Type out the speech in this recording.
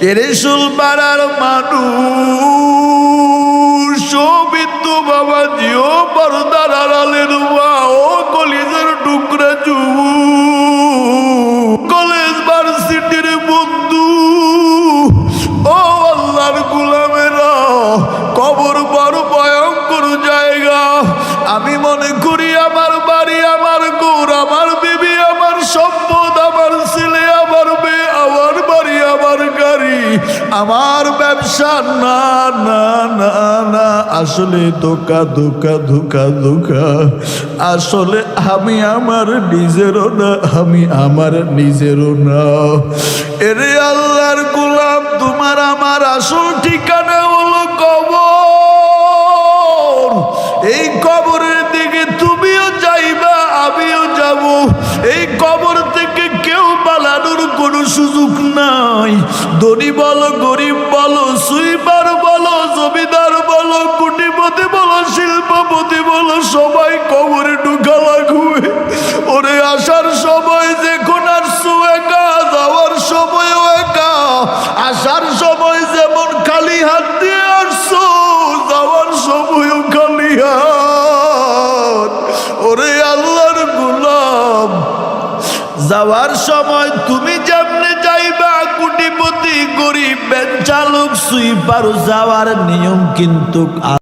এরে সুলপাড়ার মানুষ সৌবিন্দু বাবা জিও পর্দার আড়ালের মা ও কলিজের টুকরা চুবু কলেজ ভার্সিটির বন্ধু, ও আল্লাহর গুলামেরা, কবর বড় ভয়ঙ্কর জায়গা। আমি মনে করি আমার আমার ব্যবসা, না না না না। আসলে ধোকা ধোকা ধোকা ধোকা। আসলে আমি আমার নিজেরও না, আমি আমার নিজেরও না। এরে আল্লাহর গোলাম, তোমার আমার আসল ঠিকানা হলো কবর। এই কবরের দিকে তুমিও যাইবা, আমিও যাব। এই কবর থেকে কেউ পালানোর কোনো সুযোগ নাই। ধনী বলো, গরিব বলো, সুইপার বলো, জমিদার বলো কুটিপতি বলো, শিল্পপতি বলো, সবাই কবরে ঢুকা লাগবে। ওরে আসার সময় দেখুন সু একা যাওয়ার সময়ও একা আসার সময় যেমন খালি হাত দিয়ে আসছো, যাওয়ার সময়ও খালি হাত। ওরে আল্লাহর গোলাম, যাওয়ার সময় তুমি যেমনি যাইবা চালক সুইপার যাওয়ার নিয়ম কিন্তু